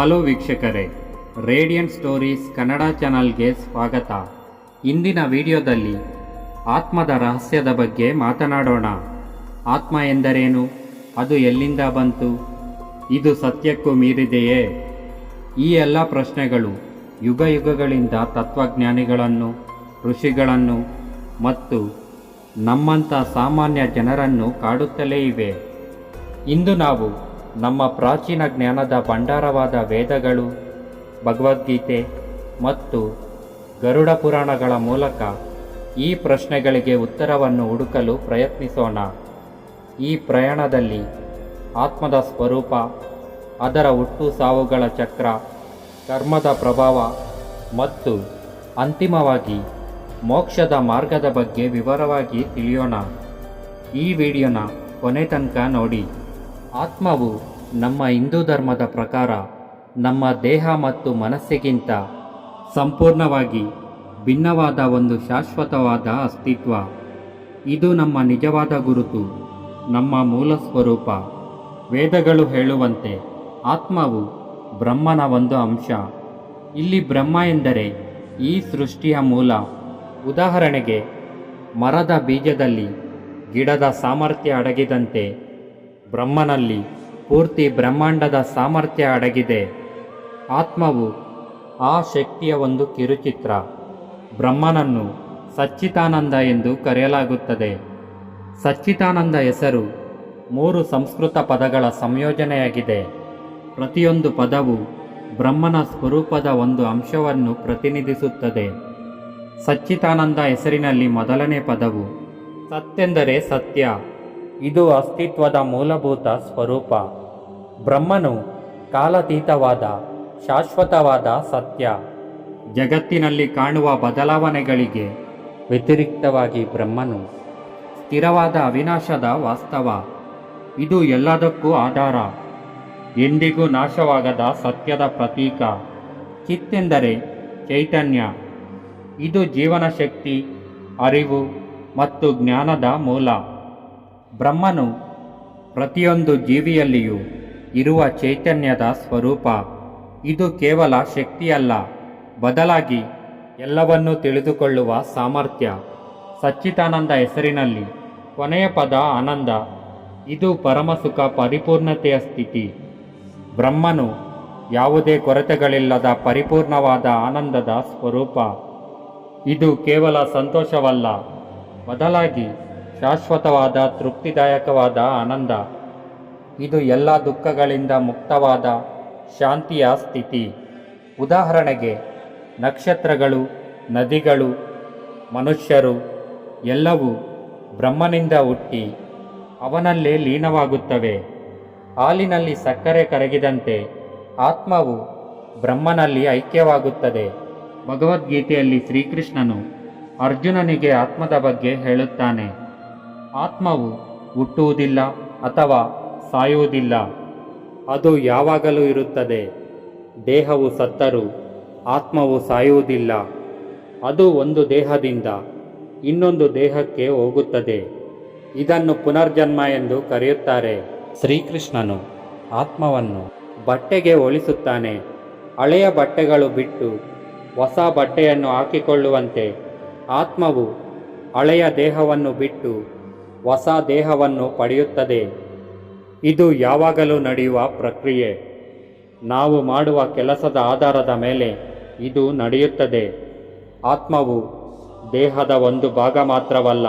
Hello ವೀಕ್ಷಕರೇ, radiant stories Kannada ಚಾನಲ್ಗೆ ಸ್ವಾಗತ. ಇಂದಿನ ವಿಡಿಯೋದಲ್ಲಿ ಆತ್ಮದ ರಹಸ್ಯದ ಬಗ್ಗೆ ಮಾತನಾಡೋಣ. ಆತ್ಮ ಎಂದರೇನು? ಅದು ಎಲ್ಲಿಂದ ಬಂತು? ಇದು ಸತ್ಯಕ್ಕೂ ಮೀರಿದೆಯೇ? ಈ ಎಲ್ಲ ಪ್ರಶ್ನೆಗಳು ಯುಗ ಯುಗಗಳಿಂದ ತತ್ವಜ್ಞಾನಿಗಳನ್ನು, ಋಷಿಗಳನ್ನು ಮತ್ತು ನಮ್ಮಂಥ ಸಾಮಾನ್ಯ ಜನರನ್ನು ಕಾಡುತ್ತಲೇ ಇವೆ. ಇಂದು ನಾವು ನಮ್ಮ ಪ್ರಾಚೀನ ಜ್ಞಾನದ ಭಂಡಾರವಾದ ವೇದಗಳು, ಭಗವದ್ಗೀತೆ ಮತ್ತು ಗರುಡ ಪುರಾಣಗಳ ಮೂಲಕ ಈ ಪ್ರಶ್ನೆಗಳಿಗೆ ಉತ್ತರವನ್ನು ಹುಡುಕಲು ಪ್ರಯತ್ನಿಸೋಣ. ಈ ಪ್ರಯಾಣದಲ್ಲಿ ಆತ್ಮದ ಸ್ವರೂಪ, ಅದರ ಹುಟ್ಟು ಸಾವುಗಳ ಚಕ್ರ, ಕರ್ಮದ ಪ್ರಭಾವ ಮತ್ತು ಅಂತಿಮವಾಗಿ ಮೋಕ್ಷದ ಮಾರ್ಗದ ಬಗ್ಗೆ ವಿವರವಾಗಿ ತಿಳಿಯೋಣ. ಈ ವಿಡಿಯೋನ ಕೊನೆ ತನಕ ನೋಡಿ. ಆತ್ಮವು ನಮ್ಮ ಹಿಂದೂ ಧರ್ಮದ ಪ್ರಕಾರ ನಮ್ಮ ದೇಹ ಮತ್ತು ಮನಸ್ಸಿಗಿಂತ ಸಂಪೂರ್ಣವಾಗಿ ಭಿನ್ನವಾದ ಒಂದು ಶಾಶ್ವತವಾದ ಅಸ್ತಿತ್ವ. ಇದು ನಮ್ಮ ನಿಜವಾದ ಗುರುತು, ನಮ್ಮ ಮೂಲ ಸ್ವರೂಪ. ವೇದಗಳು ಹೇಳುವಂತೆ ಆತ್ಮವು ಬ್ರಹ್ಮನ ಒಂದು ಅಂಶ. ಇಲ್ಲಿ ಬ್ರಹ್ಮ ಎಂದರೆ ಈ ಸೃಷ್ಟಿಯ ಮೂಲ. ಉದಾಹರಣೆಗೆ, ಮರದ ಬೀಜದಲ್ಲಿ ಗಿಡದ ಸಾಮರ್ಥ್ಯ ಅಡಗಿದಂತೆ ಬ್ರಹ್ಮನಲ್ಲಿ ಪೂರ್ತಿ ಬ್ರಹ್ಮಾಂಡದ ಸಾಮರ್ಥ್ಯ ಅಡಗಿದೆ. ಆತ್ಮವು ಆ ಶಕ್ತಿಯ ಒಂದು ಕಿರುಚಿತ್ರ. ಬ್ರಹ್ಮನನ್ನು ಸಚ್ಚಿತಾನಂದ ಎಂದು ಕರೆಯಲಾಗುತ್ತದೆ. ಸಚ್ಚಿತಾನಂದ ಹೆಸರು ಮೂರು ಸಂಸ್ಕೃತ ಪದಗಳ ಸಂಯೋಜನೆಯಾಗಿದೆ. ಪ್ರತಿಯೊಂದು ಪದವು ಬ್ರಹ್ಮನ ಸ್ವರೂಪದ ಒಂದು ಅಂಶವನ್ನು ಪ್ರತಿನಿಧಿಸುತ್ತದೆ. ಸಚ್ಚಿತಾನಂದ ಹೆಸರಿನಲ್ಲಿ ಮೊದಲನೇ ಪದವು ಸತ್ಯೆಂದರೆ ಸತ್ಯ. ಇದು ಅಸ್ತಿತ್ವದ ಮೂಲಭೂತ ಸ್ವರೂಪ. ಬ್ರಹ್ಮನು ಕಾಲಾತೀತವಾದ, ಶಾಶ್ವತವಾದ ಸತ್ಯ. ಜಗತ್ತಿನಲ್ಲಿ ಕಾಣುವ ಬದಲಾವಣೆಗಳಿಗೆ ವ್ಯತಿರಿಕ್ತವಾಗಿ ಬ್ರಹ್ಮನು ಸ್ಥಿರವಾದ ಅವಿನಾಶದ ವಾಸ್ತವ. ಇದು ಎಲ್ಲದಕ್ಕೂ ಆಧಾರ. ಎಂದಿಗೂ ನಾಶವಾಗದ ಸತ್ಯದ ಪ್ರತೀಕ. ಚಿತ್ತೆಂದರೆ ಚೈತನ್ಯ. ಇದು ಜೀವನ ಶಕ್ತಿ, ಅರಿವು ಮತ್ತು ಜ್ಞಾನದ ಮೂಲ. ಬ್ರಹ್ಮನು ಪ್ರತಿಯೊಂದು ಜೀವಿಯಲ್ಲಿಯೂ ಇರುವ ಚೈತನ್ಯದ ಸ್ವರೂಪ. ಇದು ಕೇವಲ ಶಕ್ತಿಯಲ್ಲ, ಬದಲಾಗಿ ಎಲ್ಲವನ್ನೂ ತಿಳಿದುಕೊಳ್ಳುವ ಸಾಮರ್ಥ್ಯ. ಸಚ್ಚಿತಾನಂದ ಹೆಸರಿನಲ್ಲಿ ಕೊನೆಯ ಪದ ಆನಂದ. ಇದು ಪರಮಸುಖ ಪರಿಪೂರ್ಣತೆಯ ಸ್ಥಿತಿ. ಬ್ರಹ್ಮನು ಯಾವುದೇ ಕೊರತೆಗಳಿಲ್ಲದ ಪರಿಪೂರ್ಣವಾದ ಆನಂದದ ಸ್ವರೂಪ. ಇದು ಕೇವಲ ಸಂತೋಷವಲ್ಲ, ಬದಲಾಗಿ ಶಾಶ್ವತವಾದ, ತೃಪ್ತಿದಾಯಕವಾದ ಆನಂದ. ಇದು ಎಲ್ಲ ದುಃಖಗಳಿಂದ ಮುಕ್ತವಾದ, ಶಾಂತಿಯ ಸ್ಥಿತಿ. ಉದಾಹರಣೆಗೆ, ನಕ್ಷತ್ರಗಳು, ನದಿಗಳು, ಮನುಷ್ಯರು, ಎಲ್ಲವೂ ಬ್ರಹ್ಮನಿಂದ ಹುಟ್ಟಿ ಅವನಲ್ಲೇ ಲೀನವಾಗುತ್ತವೆ. ಹಾಲಿನಲ್ಲಿ ಸಕ್ಕರೆ ಕರಗಿದಂತೆ ಆತ್ಮವು ಬ್ರಹ್ಮನಲ್ಲಿ ಐಕ್ಯವಾಗುತ್ತದೆ. ಭಗವದ್ಗೀತೆಯಲ್ಲಿ ಶ್ರೀಕೃಷ್ಣನು ಅರ್ಜುನನಿಗೆ ಆತ್ಮದ ಬಗ್ಗೆ ಹೇಳುತ್ತಾನೆ. ಆತ್ಮವು ಹುಟ್ಟುವುದಿಲ್ಲ ಅಥವಾ ಸಾಯುವುದಿಲ್ಲ. ಅದು ಯಾವಾಗಲೂ ಇರುತ್ತದೆ. ದೇಹವು ಸತ್ತರೂ ಆತ್ಮವು ಸಾಯುವುದಿಲ್ಲ. ಅದು ಒಂದು ದೇಹದಿಂದ ಇನ್ನೊಂದು ದೇಹಕ್ಕೆ ಹೋಗುತ್ತದೆ. ಇದನ್ನು ಪುನರ್ಜನ್ಮ ಎಂದು ಕರೆಯುತ್ತಾರೆ. ಶ್ರೀಕೃಷ್ಣನು ಆತ್ಮವನ್ನು ಬಟ್ಟೆಗೆ ಹೋಲಿಸುತ್ತಾನೆ. ಹಳೆಯ ಬಟ್ಟೆಗಳು ಬಿಟ್ಟು ಹೊಸ ಬಟ್ಟೆಯನ್ನು ಹಾಕಿಕೊಳ್ಳುವಂತೆ ಆತ್ಮವು ಹಳೆಯ ದೇಹವನ್ನು ಬಿಟ್ಟು ಹೊಸ ದೇಹವನ್ನು ಪಡೆಯುತ್ತದೆ. ಇದು ಯಾವಾಗಲೂ ನಡೆಯುವ ಪ್ರಕ್ರಿಯೆ. ನಾವು ಮಾಡುವ ಕೆಲಸದ ಆಧಾರದ ಮೇಲೆ ಇದು ನಡೆಯುತ್ತದೆ. ಆತ್ಮವು ದೇಹದ ಒಂದು ಭಾಗ ಮಾತ್ರವಲ್ಲ,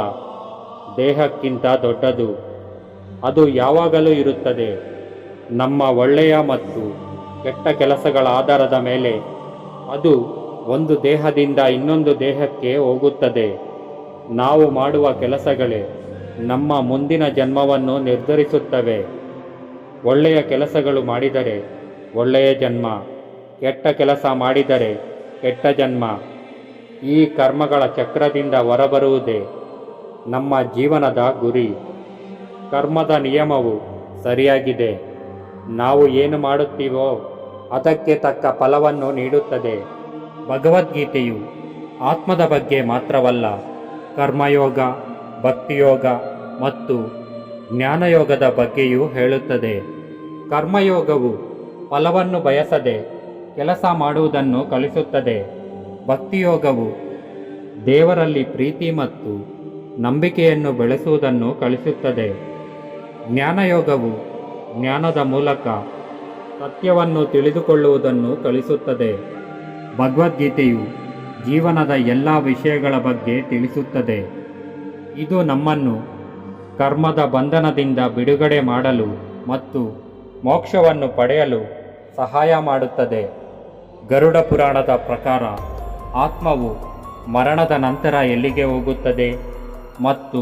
ದೇಹಕ್ಕಿಂತ ದೊಡ್ಡದು. ಅದು ಯಾವಾಗಲೂ ಇರುತ್ತದೆ. ನಮ್ಮ ಒಳ್ಳೆಯ ಮತ್ತು ಕೆಟ್ಟ ಕೆಲಸಗಳ ಆಧಾರದ ಮೇಲೆ ಅದು ಒಂದು ದೇಹದಿಂದ ಇನ್ನೊಂದು ದೇಹಕ್ಕೆ ಹೋಗುತ್ತದೆ. ನಾವು ಮಾಡುವ ಕೆಲಸಗಳೇ ನಮ್ಮ ಮುಂದಿನ ಜನ್ಮವನ್ನು ನಿರ್ಧರಿಸುತ್ತವೆ. ಒಳ್ಳೆಯ ಕೆಲಸಗಳು ಮಾಡಿದರೆ ಒಳ್ಳೆಯ ಜನ್ಮ, ಕೆಟ್ಟ ಕೆಲಸ ಮಾಡಿದರೆ ಕೆಟ್ಟ ಜನ್ಮ. ಈ ಕರ್ಮಗಳ ಚಕ್ರದಿಂದ ಹೊರಬರುವುದೇ ನಮ್ಮ ಜೀವನದ ಗುರಿ. ಕರ್ಮದ ನಿಯಮವು ಸರಿಯಾಗಿದೆ. ನಾವು ಏನು ಮಾಡುತ್ತೀವೋ ಅದಕ್ಕೆ ತಕ್ಕ ಫಲವನ್ನು ನೀಡುತ್ತದೆ. ಭಗವದ್ಗೀತೆಯು ಆತ್ಮದ ಬಗ್ಗೆ ಮಾತ್ರವಲ್ಲ, ಕರ್ಮಯೋಗ, ಭಕ್ತಿಯೋಗ ಮತ್ತು ಜ್ಞಾನಯೋಗದ ಬಗ್ಗೆಯೂ ಹೇಳುತ್ತದೆ. ಕರ್ಮಯೋಗವು ಫಲವನ್ನು ಬಯಸದೆ ಕೆಲಸ ಮಾಡುವುದನ್ನು ಕಲಿಸುತ್ತದೆ. ಭಕ್ತಿಯೋಗವು ದೇವರಲ್ಲಿ ಪ್ರೀತಿ ಮತ್ತು ನಂಬಿಕೆಯನ್ನು ಬೆಳೆಸುವುದನ್ನು ಕಲಿಸುತ್ತದೆ. ಜ್ಞಾನಯೋಗವು ಜ್ಞಾನದ ಮೂಲಕ ಸತ್ಯವನ್ನು ತಿಳಿದುಕೊಳ್ಳುವುದನ್ನು ಕಲಿಸುತ್ತದೆ. ಭಗವದ್ಗೀತೆಯು ಜೀವನದ ಎಲ್ಲ ವಿಷಯಗಳ ಬಗ್ಗೆ ತಿಳಿಸುತ್ತದೆ. ಇದು ನಮ್ಮನ್ನು ಕರ್ಮದ ಬಂಧನದಿಂದ ಬಿಡುಗಡೆ ಮಾಡಲು ಮತ್ತು ಮೋಕ್ಷವನ್ನು ಪಡೆಯಲು ಸಹಾಯ ಮಾಡುತ್ತದೆ. ಗರುಡ ಪುರಾಣದ ಪ್ರಕಾರ ಆತ್ಮವು ಮರಣದ ನಂತರ ಎಲ್ಲಿಗೆ ಹೋಗುತ್ತದೆ ಮತ್ತು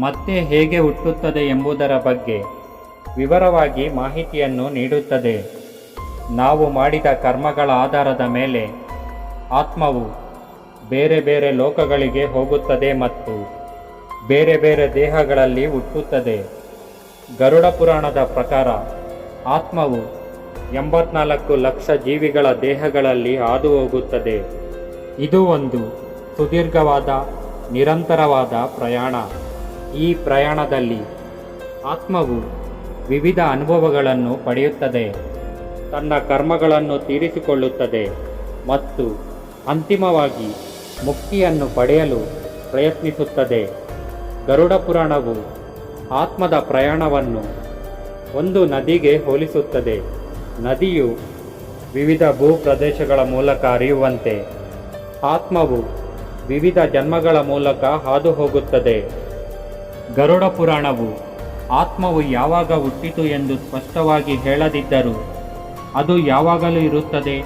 ಮತ್ತೆ ಹೇಗೆ ಹುಟ್ಟುತ್ತದೆ ಎಂಬುದರ ಬಗ್ಗೆ ವಿವರವಾಗಿ ಮಾಹಿತಿಯನ್ನು ನೀಡುತ್ತದೆ. ನಾವು ಮಾಡಿದ ಕರ್ಮಗಳ ಆಧಾರದ ಮೇಲೆ ಆತ್ಮವು ಬೇರೆ ಬೇರೆ ಲೋಕಗಳಿಗೆ ಹೋಗುತ್ತದೆ ಮತ್ತು ಬೇರೆ ಬೇರೆ ದೇಹಗಳಲ್ಲಿ ಹುಟ್ಟುತ್ತದೆ. ಗರುಡ ಪುರಾಣದ ಪ್ರಕಾರ ಆತ್ಮವು ಎಂಬತ್ನಾಲ್ಕು ಲಕ್ಷ ಜೀವಿಗಳ ದೇಹಗಳಲ್ಲಿ ಹಾದು ಹೋಗುತ್ತದೆ ಇದು ಒಂದು ಸುದೀರ್ಘವಾದ, ನಿರಂತರವಾದ ಪ್ರಯಾಣ. ಈ ಪ್ರಯಾಣದಲ್ಲಿ ಆತ್ಮವು ವಿವಿಧ ಅನುಭವಗಳನ್ನು ಪಡೆಯುತ್ತದೆ. ತನ್ನ ಕರ್ಮಗಳನ್ನು ತೀರಿಸಿಕೊಳ್ಳುತ್ತದೆ ಮತ್ತು ಅಂತಿಮವಾಗಿ ಮುಕ್ತಿಯನ್ನು ಪಡೆಯಲು ಪ್ರಯತ್ನಿಸುತ್ತದೆ. ಗರುಡ ಪುರಾಣವು ಆತ್ಮದ ಪ್ರಯಾಣವನ್ನು ಒಂದು ನದಿಗೆ ಹೋಲಿಸುತ್ತದೆ. ನದಿಯು ವಿವಿಧ ಭೂ ಪ್ರದೇಶಗಳ ಮೂಲಕ ಹರಿಯುವಂತೆ ಆತ್ಮವು ವಿವಿಧ ಜನ್ಮಗಳ ಮೂಲಕ ಹಾದು ಹೋಗುತ್ತದೆ ಗರುಡ ಪುರಾಣವು ಆತ್ಮವು ಯಾವಾಗ ಹುಟ್ಟಿತು ಎಂದು ಸ್ಪಷ್ಟವಾಗಿ ಹೇಳದಿದ್ದರೂ ಅದು ಯಾವಾಗಲೂ ಇರುತ್ತದೆ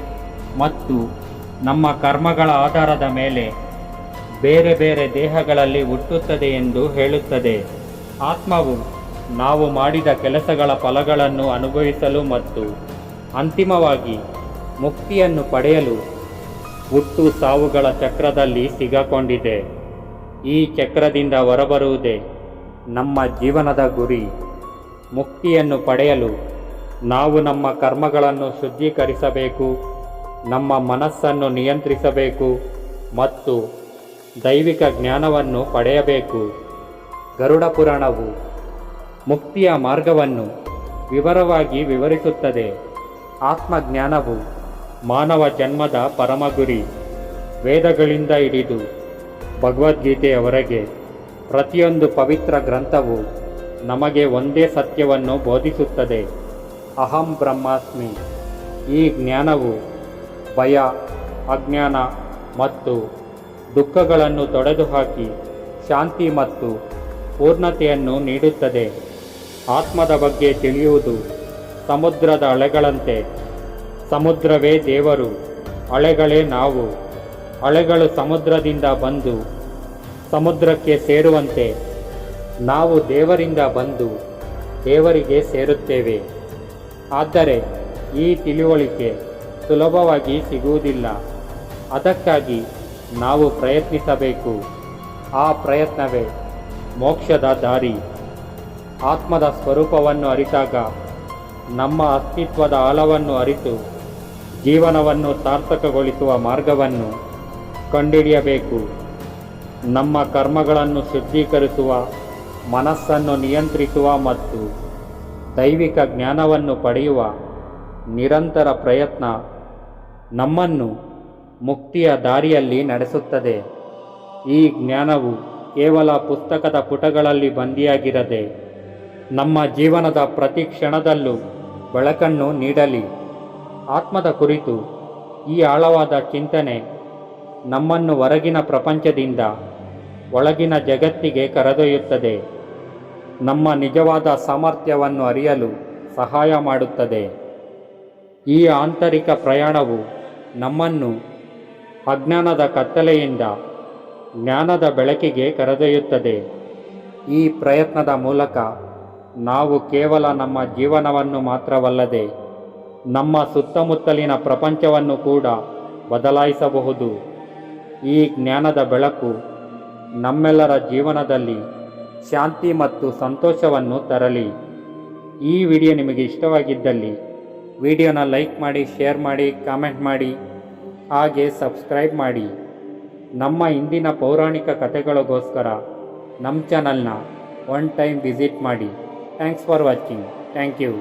ಮತ್ತು ನಮ್ಮ ಕರ್ಮಗಳ ಆಧಾರದ ಮೇಲೆ ಬೇರೆ ಬೇರೆ ದೇಹಗಳಲ್ಲಿ ಹುಟ್ಟುತ್ತದೆ ಎಂದು ಹೇಳುತ್ತದೆ. ಆತ್ಮವು ನಾವು ಮಾಡಿದ ಕೆಲಸಗಳ ಫಲಗಳನ್ನು ಅನುಭವಿಸಲು ಮತ್ತು ಅಂತಿಮವಾಗಿ ಮುಕ್ತಿಯನ್ನು ಪಡೆಯಲು ಹುಟ್ಟು ಸಾವುಗಳ ಚಕ್ರದಲ್ಲಿ ಸಿಗಕೊಂಡಿದೆ. ಈ ಚಕ್ರದಿಂದ ಹೊರಬರುವುದೇ ನಮ್ಮ ಜೀವನದ ಗುರಿ. ಮುಕ್ತಿಯನ್ನು ಪಡೆಯಲು ನಾವು ನಮ್ಮ ಕರ್ಮಗಳನ್ನು ಶುದ್ಧೀಕರಿಸಬೇಕು, ನಮ್ಮ ಮನಸ್ಸನ್ನು ನಿಯಂತ್ರಿಸಬೇಕು ಮತ್ತು ದೈವಿಕ ಜ್ಞಾನವನ್ನು ಪಡೆಯಬೇಕು. ಗರುಡ ಪುರಾಣವು ಮುಕ್ತಿಯ ಮಾರ್ಗವನ್ನು ವಿವರವಾಗಿ ವಿವರಿಸುತ್ತದೆ. ಆತ್ಮಜ್ಞಾನವು ಮಾನವ ಜನ್ಮದ ಪರಮ ಗುರಿ ವೇದಗಳಿಂದ ಹಿಡಿದು ಭಗವದ್ಗೀತೆಯವರೆಗೆ ಪ್ರತಿಯೊಂದು ಪವಿತ್ರ ಗ್ರಂಥವು ನಮಗೆ ಒಂದೇ ಸತ್ಯವನ್ನು ಬೋಧಿಸುತ್ತದೆ. ಅಹಂ ಬ್ರಹ್ಮಾಸ್ಮಿ. ಈ ಜ್ಞಾನವು ಭಯ, ಅಜ್ಞಾನ ಮತ್ತು ದುಃಖಗಳನ್ನು ತೊಡೆದುಹಾಕಿ ಶಾಂತಿ ಮತ್ತು ಪೂರ್ಣತೆಯನ್ನು ನೀಡುತ್ತದೆ. ಆತ್ಮದ ಬಗ್ಗೆ ತಿಳಿಯುವುದು ಸಮುದ್ರದ ಅಲೆಗಳಂತೆ. ಸಮುದ್ರವೇ ದೇವರು, ಅಲೆಗಳೇ ನಾವು. ಅಲೆಗಳು ಸಮುದ್ರದಿಂದ ಬಂದು ಸಮುದ್ರಕ್ಕೆ ಸೇರುವಂತೆ ನಾವು ದೇವರಿಂದ ಬಂದು ದೇವರಿಗೆ ಸೇರುತ್ತೇವೆ. ಆದರೆ ಈ ತಿಳುವಳಿಕೆ ಸುಲಭವಾಗಿ ಸಿಗುವುದಿಲ್ಲ. ಅದಕ್ಕಾಗಿ ನಾವು ಪ್ರಯತ್ನಿಸಬೇಕು. ಆ ಪ್ರಯತ್ನವೇ ಮೋಕ್ಷದ ದಾರಿ. ಆತ್ಮದ ಸ್ವರೂಪವನ್ನು ಅರಿತಾಗ ನಮ್ಮ ಅಸ್ತಿತ್ವದ ಆಳವನ್ನು ಅರಿತು ಜೀವನವನ್ನು ಸಾರ್ಥಕಗೊಳಿಸುವ ಮಾರ್ಗವನ್ನು ಕಂಡುಹಿಡಿಯಬೇಕು. ನಮ್ಮ ಕರ್ಮಗಳನ್ನು ಶುದ್ಧೀಕರಿಸುವ ಮನಸ್ಸನ್ನು ನಿಯಂತ್ರಿಸುವ ಮತ್ತು ದೈವಿಕ ಜ್ಞಾನವನ್ನು ಪಡೆಯುವ ನಿರಂತರ ಪ್ರಯತ್ನ ನಮ್ಮನ್ನು ಮುಕ್ತಿಯ ದಾರಿಯಲ್ಲಿ ನಡೆಸುತ್ತದೆ. ಈ ಜ್ಞಾನವು ಕೇವಲ ಪುಸ್ತಕದ ಪುಟಗಳಲ್ಲಿ ಬಂದಿಯಾಗಿರದೆ, ನಮ್ಮ ಜೀವನದ ಪ್ರತಿ ಕ್ಷಣದಲ್ಲೂ ಬೆಳಕನ್ನು ನೀಡಲಿ. ಆತ್ಮದ ಕುರಿತು ಈ ಆಳವಾದ ಚಿಂತನೆ ನಮ್ಮನ್ನು ಹೊರಗಿನ ಪ್ರಪಂಚದಿಂದ ಒಳಗಿನ ಜಗತ್ತಿಗೆ ಕರೆದೊಯ್ಯುತ್ತದೆ. ನಮ್ಮ ನಿಜವಾದ ಸಾಮರ್ಥ್ಯವನ್ನು ಅರಿಯಲು ಸಹಾಯ ಮಾಡುತ್ತದೆ. ಈ ಆಂತರಿಕ ಪ್ರಯಾಣವು ನಮ್ಮನ್ನು ಅಜ್ಞಾನದ ಕತ್ತಲೆಯಿಂದ ಜ್ಞಾನದ ಬೆಳಕಿಗೆ ಕರೆದೊಯ್ಯುತ್ತದೆ. ಈ ಪ್ರಯತ್ನದ ಮೂಲಕ ನಾವು ಕೇವಲ ನಮ್ಮ ಜೀವನವನ್ನು ಮಾತ್ರವಲ್ಲದೆ ನಮ್ಮ ಸುತ್ತಮುತ್ತಲಿನ ಪ್ರಪಂಚವನ್ನು ಕೂಡ ಬದಲಾಯಿಸಬಹುದು. ಈ ಜ್ಞಾನದ ಬೆಳಕು ನಮ್ಮೆಲ್ಲರ ಜೀವನದಲ್ಲಿ ಶಾಂತಿ ಮತ್ತು ಸಂತೋಷವನ್ನು ತರಲಿ. ಈ ವಿಡಿಯೋ ನಿಮಗೆ ಇಷ್ಟವಾಗಿದ್ದಲ್ಲಿ ವಿಡಿಯೋನ ಲೈಕ್ ಮಾಡಿ, ಶೇರ್ ಮಾಡಿ, ಕಾಮೆಂಟ್ ಮಾಡಿ. ಹಾಗೆ ಸಬ್ಸ್ಕ್ರೈಬ್ ಮಾಡಿ. ನಮ್ಮ ಇಂದಿನ ಪೌರಾಣಿಕ ಕಥೆಗಳಿಗೋಸ್ಕರ ನಮ್ಮ ಚಾನಲ್ನ ಒನ್ ಟೈಮ್ ವಿಸಿಟ್ ಮಾಡಿ. Thanks for watching thank you